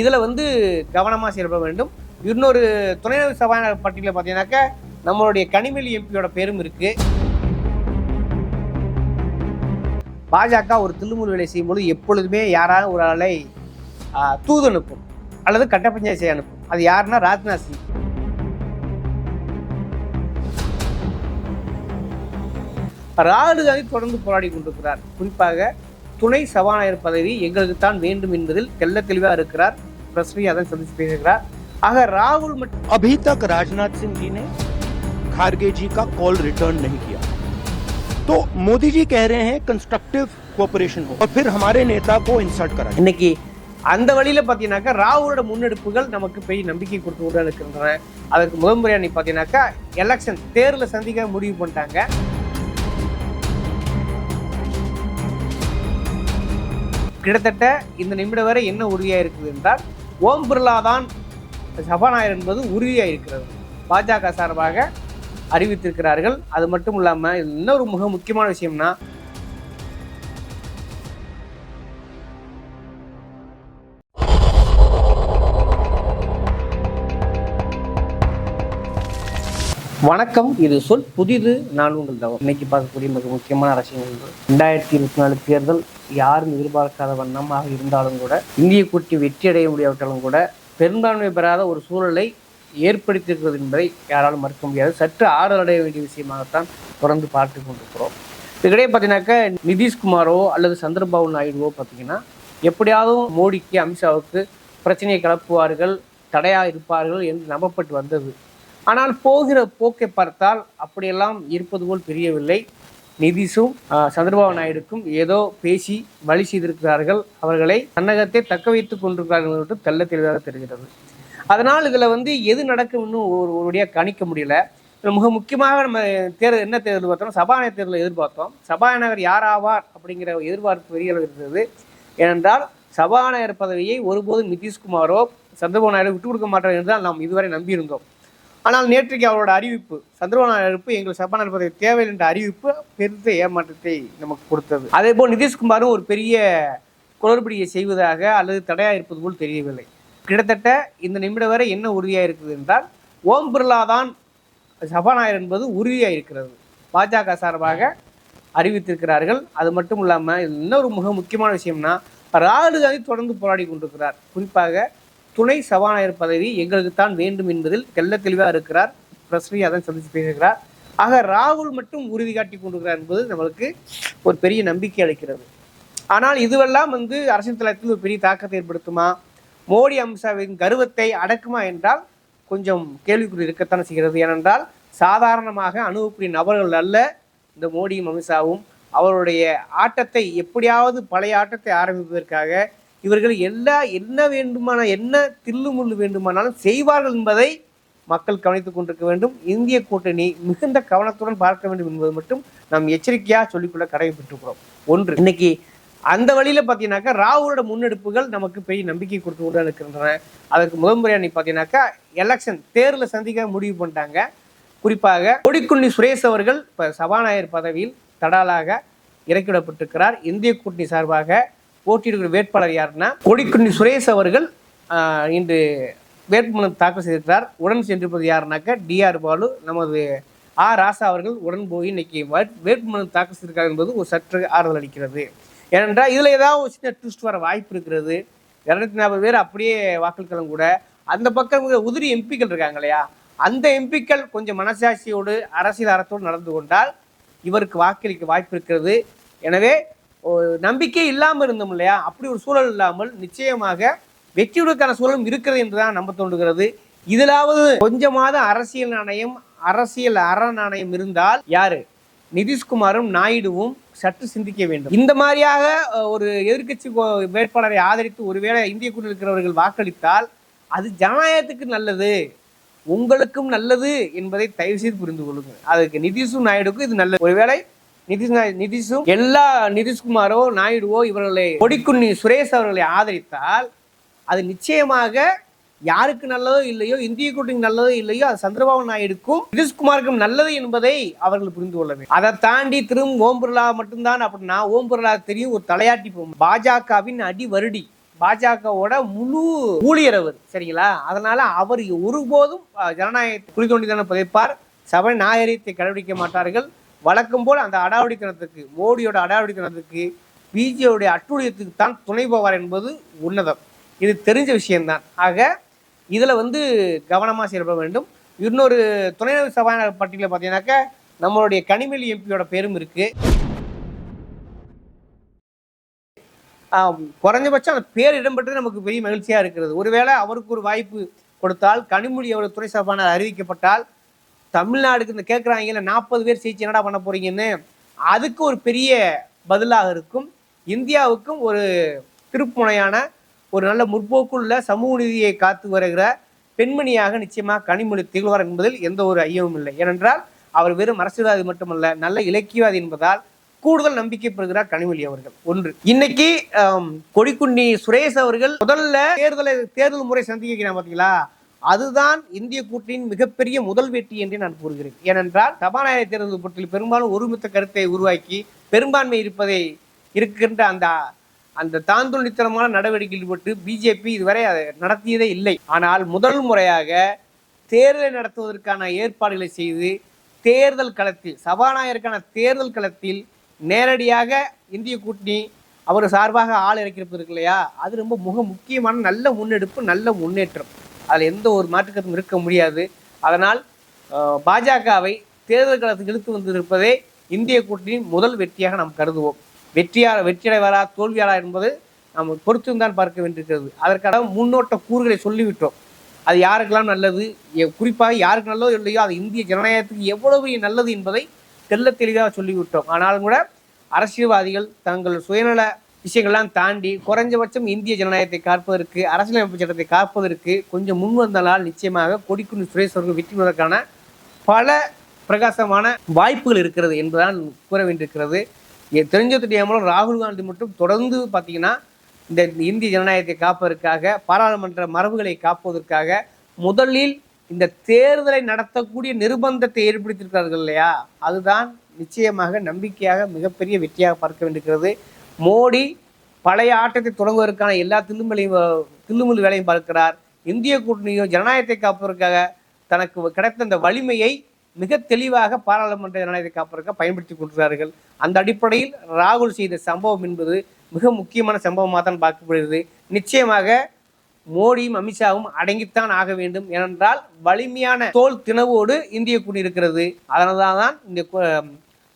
இதில் வந்து கவனமாக செயல்பட வேண்டும். இன்னொரு துணைநிலை சபாநாயகர் பட்டியலில் பார்த்தீங்கன்னாக்கா நம்மளுடைய கனிமொழி எம்பியோட பேரும் இருக்கு. பாஜக ஒரு தில்லுமுல் வேலை செய்யும்போது எப்பொழுதுமே யாராவது ஒரு ஆளை தூது அனுப்பும். அல்லது கட்ட பஞ்சாயத்து செய்ய அனுப்பும். அது யாருன்னா ராஜ்நாத் சிங். ராகுல் காந்தி தொடர்ந்து போராடி கொண்டிருக்கிறார். குறிப்பாக துணை சபாநாயகர் பதவி எங்களுக்கு தான் வேண்டும் என்பதில் தெள்ள தெளிவாக இருக்கிறார் பிரஸ்ரீ அதை சந்தித்து பேசுகிறார் ஆக ராகுல் மற்றும் अभी तक राजनाथ सिंह जी ने खारगे जी का कॉल रिटर्न नहीं किया तो मोदी जी कह रहे हैं कंस्ट्रक्टिव कोऑपरेशन हो और फिर हमारे नेता को इंसल्ट करा இன்னைக்கு அந்த வழியில பார்த்தீங்கன்னாக்கா ராகுலோட முன்னெடுப்புகள் நமக்கு பெரிய நம்பிக்கை கொடுத்து கொண்டு இருக்கின்றன அதுக்கு முதன்முறையாக நீ பார்த்தீங்கன்னாக்கா எலெக்ஷன் தேர்தலை சந்திக்க முடிவு பண்ணிட்டாங்க கிட்டத்தட்ட இந்த நிமிடம் வரை என்ன உறுதியாக இருக்குது என்றால் ஓம் பிர்லா தான் சபாநாயகர் என்பது உறுதியாக இருக்கிறது. பாஜக சார்பாக அறிவித்திருக்கிறார்கள். அது மட்டும் இல்லாமல் இன்னொரு மிக முக்கியமான விஷயம்னா வணக்கம். இது சொல் புதிது. நான் உங்கள் தவம் இன்னைக்கு பார்க்கக்கூடிய மிக முக்கியமான அரசியல் ஒன்று ரெண்டாயிரத்தி இருபத்தி நாலு தேர்தல் யாரும் எதிர்பார்க்காத வண்ணமாக இருந்தாலும் கூட இந்திய கூட்டி வெற்றி அடைய முடியாவிட்டாலும் கூட பெரும்பான்மை பெறாத ஒரு சூழலை ஏற்படுத்தியிருக்கிறது என்பதை யாராலும் மறுக்க முடியாது. சற்று ஆறுதல் அடைய வேண்டிய விஷயமாகத்தான் தொடர்ந்து பார்த்து கொண்டிருக்கிறோம். இதுக்கிடையே பார்த்தீங்கன்னாக்கா நிதிஷ்குமாரோ அல்லது சந்திரபாபு நாயுடுவோ பார்த்தீங்கன்னா எப்படியாவது மோடிக்கு அமித்ஷாவுக்கு பிரச்சனையை கிளப்புவார்கள் தடையாக இருப்பார்கள் என்று நம்பப்பட்டு வந்தது. ஆனால் போகிற போக்கை பார்த்தால் அப்படியெல்லாம் இருப்பது போல் தெரியவில்லை. நிதிஷும் சந்திரபாபு நாயுடுக்கும் ஏதோ பேசி வழி செய்திருக்கிறார்கள். அவர்களை தன்னகத்தை தக்க வைத்துக் கொண்டிருக்கிறார்கள் என்று தெள்ள தெளிவாக தெரிகிறது. அதனால் இதில் வந்து எது நடக்கும்னு ஒரு ஒருபடியாக கணிக்க முடியல. மிக முக்கியமாக நம்ம தேர்தல் என்ன தேர்தல் பார்த்தோம் சபாநாயகர் தேர்தலை எதிர்பார்த்தோம். சபாநாயகர் யார் ஆவார் அப்படிங்கிற எதிர்பார்ப்பு பெரிய அளவு இருந்தது. ஏனென்றால் சபாநாயகர் பதவியை ஒருபோதும் நிதிஷ்குமாரோ சந்திரபாபு நாயுடு விட்டு கொடுக்க மாட்டார் என்று நாம் இதுவரை நம்பியிருந்தோம். ஆனால் நேற்றைக்கு அவரோட அறிவிப்பு சந்திரபாபு அறிவிப்பு எங்கள் சபாநாயகர் பதவி தேவையில்லை என்ற அறிவிப்பு பெருத்த ஏமாற்றத்தை நமக்கு கொடுத்தது. அதே போல் நிதிஷ்குமாரும் ஒரு பெரிய குளறுபடியை செய்வதாக அல்லது தடையாக இருப்பது போல் தெரியவில்லை. கிட்டத்தட்ட இந்த நிமிடம் வரை என்ன உறுதியாக இருக்குது என்றால் ஓம் பிர்லா தான் சபாநாயகர் என்பது உறுதியாக இருக்கிறது. பாஜக சார்பாக அறிவித்திருக்கிறார்கள். அது மட்டும் இல்லாமல் இன்னொரு மிக முக்கியமான விஷயம்னா ராகுல் காந்தி தொடர்ந்து போராடி கொண்டிருக்கிறார். குறிப்பாக துணை சபாநாயகர் பதவி எங்களுக்கு தான் வேண்டும் என்பதில் தெல்ல தெளிவாக இருக்கிறார். பிரஸ்ரீ அதன் சந்தித்து பேசுகிறார். ஆக ராகுல் மட்டும் உறுதி காட்டி கொண்டிருக்கிறார் என்பது நம்மளுக்கு ஒரு பெரிய நம்பிக்கை அளிக்கிறது. ஆனால் இதுவெல்லாம் வந்து அரசியல் தளத்தில் ஒரு பெரிய தாக்கத்தை ஏற்படுத்துமா? மோடி அம்சாவின் கர்வத்தை அடக்குமா என்றால் கொஞ்சம் கேள்விக்குறி இருக்கத்தான் செய்கிறது. ஏனென்றால் சாதாரணமாக அணுகக்கூடிய நபர்கள் அல்ல இந்த மோடியும் அமித்ஷாவும். அவருடைய ஆட்டத்தை எப்படியாவது பழைய ஆட்டத்தை ஆரம்பிப்பதற்காக இவர்கள் எல்லா என்ன வேண்டுமான என்ன தில்லுமுள்ளு வேண்டுமானாலும் செய்வார்கள் என்பதை மக்கள் கவனித்துக் கொண்டிருக்க வேண்டும். இந்திய கூட்டணி மிகுந்த கவனத்துடன் பார்க்க வேண்டும் என்பது மட்டும் நாம் எச்சரிக்கையாக சொல்லிக்கொள்ள கடமைப்பட்டிருக்கிறோம். ஒன்று இன்னைக்கு அந்த வழியில் பார்த்தீங்கன்னாக்கா ராகுலோட முன்னெடுப்புகள் நமக்கு பெரிய நம்பிக்கை கொடுத்து கொண்டு இருக்கின்றன. அதற்கு முதன்முறையாக நீ பார்த்தீங்கன்னாக்கா எலெக்ஷன் தேர்தலில் சந்திக்க முடிவு பண்ணிட்டாங்க. குறிப்பாக கொடிக்குண்ணி சுரேஷ் அவர்கள் இப்போ சபாநாயகர் பதவியில் தடாலாக இறக்கிவிடப்பட்டிருக்கிறார். இந்திய கூட்டணி சார்பாக போட்டியிடுகிற வேட்பாளர் யாருன்னா கொடிக்குண்டி சுரேஷ் அவர்கள் இன்று வேட்புமனு தாக்கல் செய்திருக்கிறார். உடன் சென்றிருப்பது யாருனாக்கா டிஆர் பாலு. நமது ஆ ராசா அவர்கள் உடன் போய் இன்னைக்கு வேட்புமனு தாக்கல் செய்திருக்கார் என்பது ஒரு சற்று ஆறுதல் அளிக்கிறது. ஏனென்றால் இதில் ஏதாவது ஒரு சின்ன ட்விஸ்ட் வர வாய்ப்பு இருக்கிறது. இரநூத்தி நாற்பது பேர் அப்படியே வாக்களிக்கலாம் கூட. அந்த பக்கம் உதிரி எம்பிக்கள் இருக்காங்க இல்லையா? அந்த எம்பிக்கள் கொஞ்சம் மனசாட்சியோடு அரசியல் அறத்தோடு நடந்து கொண்டால் இவருக்கு வாக்களிக்க வாய்ப்பு இருக்கிறது. எனவே ஒரு நம்பிக்கை இல்லாமல் இருந்தோம் இல்லையா? அப்படி ஒரு சூழல் இல்லாமல் நிச்சயமாக வெற்றியுடக்கான சூழலும் இருக்கிறது என்று தான் நம்ப தோன்றுகிறது. இதிலாவது கொஞ்சமாவது அரசியல் நாணயம் அரசியல் அற நாணயம் இருந்தால் யாரு? நிதிஷ்குமாரும் நாயுடுவும் சற்று சிந்திக்க வேண்டும். இந்த மாதிரியாக ஒரு எதிர்க்கட்சி வேட்பாளரை ஆதரித்து ஒருவேளை இந்திய கூட்டணியில் இருக்கிறவர்கள் வாக்களித்தால் அது ஜனநாயகத்துக்கு நல்லது உங்களுக்கும் நல்லது என்பதை தயவு செய்து புரிந்து கொள்ளுங்கள். அதுக்கு நிதிஷும் நாயுடுக்கும் இது நல்லது. ஒருவேளை நிதிஷ் நிதிஷும் எல்லா நிதிஷ்குமாரோ நாயுடுவோ இவர்களை கொடிக்குன்னி சுரேஷ் அவர்களை ஆதரித்தால் அது நிச்சயமாக யாருக்கு நல்லதோ இல்லையோ இந்திய கூட்டணி நல்லதோ இல்லையோ அது சந்திரபாபு நாயுடுக்கும் நிதிஷ்குமாருக்கும் நல்லது என்பதை அவர்கள் புரிந்து கொள்ள வேண்டும். அதை தாண்டி திரும்ப ஓம் பிர்லா மட்டும்தான் அப்படின்னா ஓம் பிர்லா தெரியும் ஒரு தலையாட்டி போகும். பாஜகவின் அடி வருடி. பாஜகவோட முழு ஊழியர் அவர் சரிங்களா? அதனால அவர் ஒருபோதும் ஜனநாயகத்தை குழி தானே புதைப்பார். சபை நாகரிகத்தை கடைபிடிக்க மாட்டார்கள். வழக்கம் போல் அந்த அடாவடித்தனத்துக்கு மோடியோட அடாவடித்தனத்துக்கு பிஜேபியுடைய அட்டுழியத்துக்கு தான் துணை போவார் என்பது உன்னதம். இது தெரிஞ்ச விஷயம்தான். ஆக இதில் வந்து கவனமாக செயல்பட வேண்டும். இன்னொரு துணைநிலை சபாநாயகர் பட்டியலில் பார்த்தீங்கன்னாக்கா நம்மளுடைய கனிமொழி எம்பியோட பேரும் இருக்குது குறைஞ்சபட்சம் அந்த பேர் இடம்பெற்றது நமக்கு பெரிய மகிழ்ச்சியாக இருக்கிறது. ஒருவேளை அவருக்கு ஒரு வாய்ப்பு கொடுத்தால் கனிமொழி அவர் துணை சபாநாயகர் அறிவிக்கப்பட்டால் தமிழ்நாடுக்கு இந்த கேட்குறாங்கல்ல நாற்பது பேர் சிகிச்சை என்னடா பண்ண போறீங்கன்னு அதுக்கு ஒரு பெரிய பதிலாக இருக்கும். இந்தியாவுக்கும் ஒரு திருப்புமுனையான ஒரு நல்ல முற்போக்குள்ள சமூக நீதியை காத்து வருகிற பெண்மணியாக நிச்சயமாக கனிமொழி திகழ்வார் என்பதில் எந்த ஒரு ஐயமும் இல்லை. ஏனென்றால் அவர் வெறும் அரசியல்வாதி மட்டுமல்ல நல்ல இலக்கியவாதி என்பதால் கூடுதல் நம்பிக்கை பெறுகிறார் கனிமொழி அவர்கள். ஒன்று. இன்னைக்கு ஆம், சுரேஷ் அவர்கள் முதல்ல தேர்தலை தேர்தல் முறை சந்திக்கிறான் பாத்தீங்களா? அதுதான் இந்திய கூட்டணியின் மிகப்பெரிய முதல் வெற்றி என்று நான் கூறுகிறேன். ஏனென்றால் சபாநாயகர் தேர்தல் பற்றியில் பெரும்பாலும் ஒருமித்த கருத்தை உருவாக்கி பெரும்பான்மை இருப்பதை இருக்கின்ற அந்த அந்த தாந்துணித்தனமான நடவடிக்கையில் ஈடுபட்டு பிஜேபி இதுவரை அதை நடத்தியதே இல்லை. ஆனால் முதல் முறையாக தேர்தலை நடத்துவதற்கான ஏற்பாடுகளை செய்து தேர்தல் களத்தில் சபாநாயகருக்கான தேர்தல் களத்தில் நேரடியாக இந்திய கூட்டணி அவர் சார்பாக ஆள் இறக்கியிருப்பது இல்லையா? அது ரொம்ப மிக முக்கியமான நல்ல முன்னெடுப்பு நல்ல முன்னேற்றம். அதில் எந்த ஒரு மாற்றுக்கருத்தும் இருக்க முடியாது. அதனால் பாஜகவை தேர்தல் களத்துக்கு இழுத்து வந்திருப்பதே இந்திய கூட்டணியின் முதல் வெற்றியாக நாம் கருதுவோம். வெற்றியார் வெற்றியடைவாரா தோல்வியாரா என்பது நாம் பொறுத்துதான் பார்க்க வேண்டியிருக்கிறது. அதற்கான முன்னோட்ட கூறுகளை சொல்லிவிட்டோம். அது யாருக்கெல்லாம் நல்லது? குறிப்பாக யாருக்கு நல்லதோ இல்லையோ அது இந்திய ஜனநாயகத்துக்கு எவ்வளவு நல்லது என்பதை தெல்ல தெளிவாக சொல்லிவிட்டோம். ஆனாலும் கூட அரசியல்வாதிகள் தங்கள் சுயநல விஷயங்கள்லாம் தாண்டி குறைஞ்சபட்சம் இந்திய ஜனநாயகத்தை காப்பதற்கு அரசியலமைப்பு சட்டத்தை காப்பதற்கு கொஞ்சம் முன் வந்தனால் நிச்சயமாக கொடிக்குன்னு சுரேஷ் அவர்கள் வெற்றி பெறுவதற்கான பல பிரகாசமான வாய்ப்புகள் இருக்கிறது என்பதுதான் கூற வேண்டியிருக்கிறது. எ- தெரிஞ்சோ தெரியாமலும் ராகுல் காந்தி மட்டும் தொடர்ந்து பார்த்தீங்கன்னா இந்த இந்திய ஜனநாயகத்தை காப்பதற்காக பாராளுமன்ற மரபுகளை காப்பதற்காக முதலில் இந்த தேர்தலை நடத்தக்கூடிய நிர்பந்தத்தை ஏற்படுத்தியிருக்கிறார்கள் இல்லையா? அதுதான் நிச்சயமாக நம்பிக்கையாக மிகப்பெரிய வெற்றியாக பார்க்க வேண்டியிருக்கிறது. மோடி பழைய ஆட்டத்தை தொடங்குவதற்கான எல்லா தில்லுமலையும் தில்லுமுல் வேலையும் பார்க்கிறார். இந்திய கூட்டணியும் ஜனநாயகத்தை காப்பதற்காக தனக்கு கிடைத்த அந்த வலிமையை மிக தெளிவாக பாராளுமன்ற ஜனநாயகத்தை காப்பதற்காக பயன்படுத்தி கொண்டிருக்கிறார்கள். அந்த அடிப்படையில் ராகுல் செய்த சம்பவம் என்பது மிக முக்கியமான சம்பவமாக தான் பார்க்கப்படுகிறது. நிச்சயமாக மோடியும் அமித்ஷாவும் அடங்கித்தான் ஆக வேண்டும். ஏனென்றால் வலிமையான தோல் தினவோடு இந்திய கூட்டணி இருக்கிறது. அதனால்தான் இந்த கொ-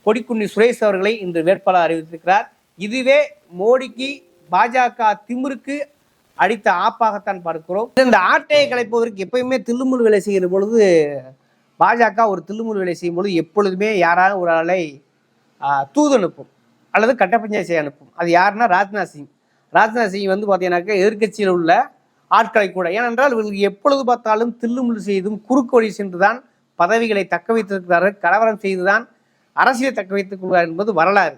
கொடிக்குன்னி சுரேஷ் அவர்களை இன்று வேட்பாளர் அறிவித்திருக்கிறார். இதுவே மோடிக்கு பாஜக திமுருக்கு அடித்த ஆப்பாகத்தான் பார்க்கிறோம். இந்த ஆட்டையை கலைப்பதற்கு எப்பயுமே தில்லுமுல் வேலை செய்கிற பொழுது பாஜக ஒரு தில்லுமுல் வேலை செய்யும் பொழுது எப்பொழுதுமே யாராவது ஒரு ஆளை தூது அனுப்பும். அல்லது கட்ட செய்ய அனுப்பும். அது யாருன்னா ராஜ்நாத் சிங். ராஜ்நாத் சிங் வந்து பார்த்தீங்கன்னாக்கா எதிர்க்கட்சியில் உள்ள ஆட்களை கூட. ஏனென்றால் இவர்கள் எப்பொழுது பார்த்தாலும் தில்லுமுல் செய்தும் குறுக்கு வழி சென்றுதான் பதவிகளை தக்க வைத்திருக்கிறார்கள் கலவரம் செய்துதான் அரசியலை தக்க வைத்துக் கொள்வார் என்பது வரலாறு.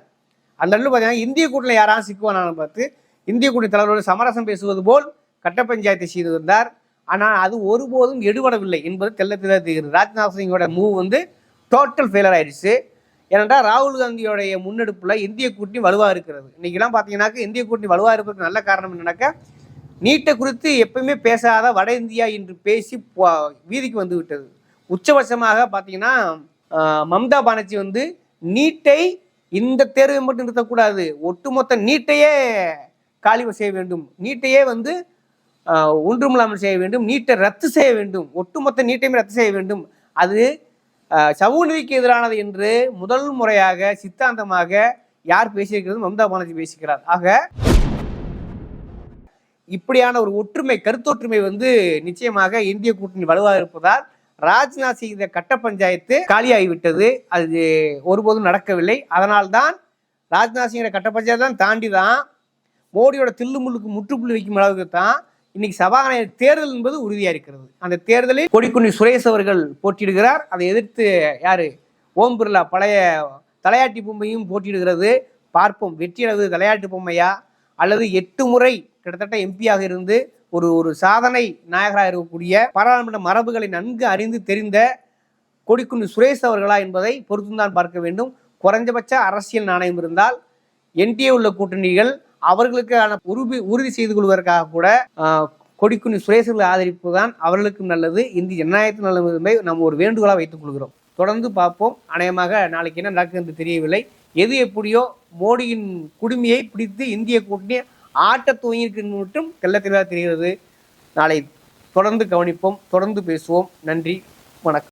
அந்த அளவு பார்த்தீங்கன்னா இந்திய கூட்டில் யாராவது சிக்குவானான்னு பார்த்து இந்திய கூட்டணி தலைவரோடு சமரசம் பேசுவது போல் கட்ட பஞ்சாயத்தை செய்து வந்தார் ஆனால் அது ஒருபோதும் எடுபடவில்லை என்பது தெல்ல தெளிவாக தெரிகிறது. ராஜ்நாத் சிங்கோட மூவ் வந்து டோட்டல் ஃபெயிலர் ஆயிடுச்சு. ஏனென்றால் ராகுல் காந்தியோடைய முன்னெடுப்பில் இந்திய கூட்டணி வலுவாக இருக்கிறது. இன்றைக்கெல்லாம் பார்த்தீங்கன்னாக்க இந்திய கூட்டணி வலுவாக இருப்பதற்கு நல்ல காரணம் என்னன்னாக்கா நீட்டை குறித்து எப்பயுமே பேசாத வட இந்தியா என்று பேசி வீதிக்கு வந்து விட்டது. உச்சபட்சமாக பார்த்தீங்கன்னா மம்தா பானர்ஜி வந்து நீட்டை இந்த தேர்வை மட்டும் நிறுத்தக்கூடாது. ஒட்டுமொத்த நீட்டையே காலிவு செய்ய வேண்டும். நீட்டையே வந்து ஒன்றுமில்லாமல் செய்ய வேண்டும். நீட்டை ரத்து செய்ய வேண்டும். ஒட்டுமொத்த நீட்டையும் ரத்து செய்ய வேண்டும். அது சமூக நீதிக்கு எதிரானது என்று முதல் முறையாக சித்தாந்தமாக யார் பேசியிருக்கிறது? மம்தா பானர்ஜி பேசுகிறார் ஆக இப்படியான ஒரு ஒற்றுமை கருத்தொற்றுமை வந்து நிச்சயமாக இந்திய கூட்டணி வலுவாக இருப்பதால் ராஜ்நாத் சிங் கட்ட பஞ்சாயத்து காலியாகிவிட்டது. அது ஒருபோதும் நடக்கவில்லை. அதனால்தான் ராஜ்நாத் சிங்கோட கட்ட பஞ்சாயத்து தான் தாண்டி தான் மோடியோட தில்லுமுள்ளுக்கு முற்றுப்புள்ளி வைக்கும் அளவுக்கு தான் இன்னைக்கு சபாநாயகர் தேர்தல் என்பது உறுதியாக இருக்கிறது. அந்த தேர்தலில் கொடிக்குன்னி சுரேஷ் அவர்கள் போட்டியிடுகிறார். அதை எதிர்த்து யாரு? ஓம் பிர்லா பழைய தலையாட்டி பொம்மையும் போட்டியிடுகிறது. பார்ப்போம். வெற்றி அளவு தலையாட்டு பொம்மையா? அல்லது எட்டு முறை கிட்டத்தட்ட எம்பியாக இருந்து ஒரு ஒரு சாதனை நாயகராக இருக்கக்கூடிய பாராளுமன்ற மரபுகளை நன்கு அறிந்து தெரிந்த கொடிக்குன்னு சுரேஷ் அவர்களா என்பதை பொறுத்துந்தான் பார்க்க வேண்டும். குறைஞ்சபட்ச அரசியல் நாணயம் இருந்தால் என்டிஏ உள்ள கூட்டணிகள் அவர்களுக்கான உறுதி உறுதி செய்து கொள்வதற்காக கூட கொடிக்குன்னு சுரேசர்களை ஆதரிப்பு தான் அவர்களுக்கும் நல்லது. இந்திய ஜனநாயகத்தின் நல்லது என்பதை நம்ம ஒரு வேண்டுகோளாக வைத்துக் கொள்கிறோம். தொடர்ந்து பார்ப்போம். அநேகமாக நாளைக்கு என்ன நடக்குது என்று தெரியவில்லை. எது எப்படியோ மோடியின் குடுமையை பிடித்து இந்திய கூட்டணி ஆட்ட துவங்கியிருக்கிறது மட்டும் தெல்ல தெளிவாக தெரிகிறது. நாளை தொடர்ந்து கவனிப்போம் தொடர்ந்து பேசுவோம். நன்றி வணக்கம்.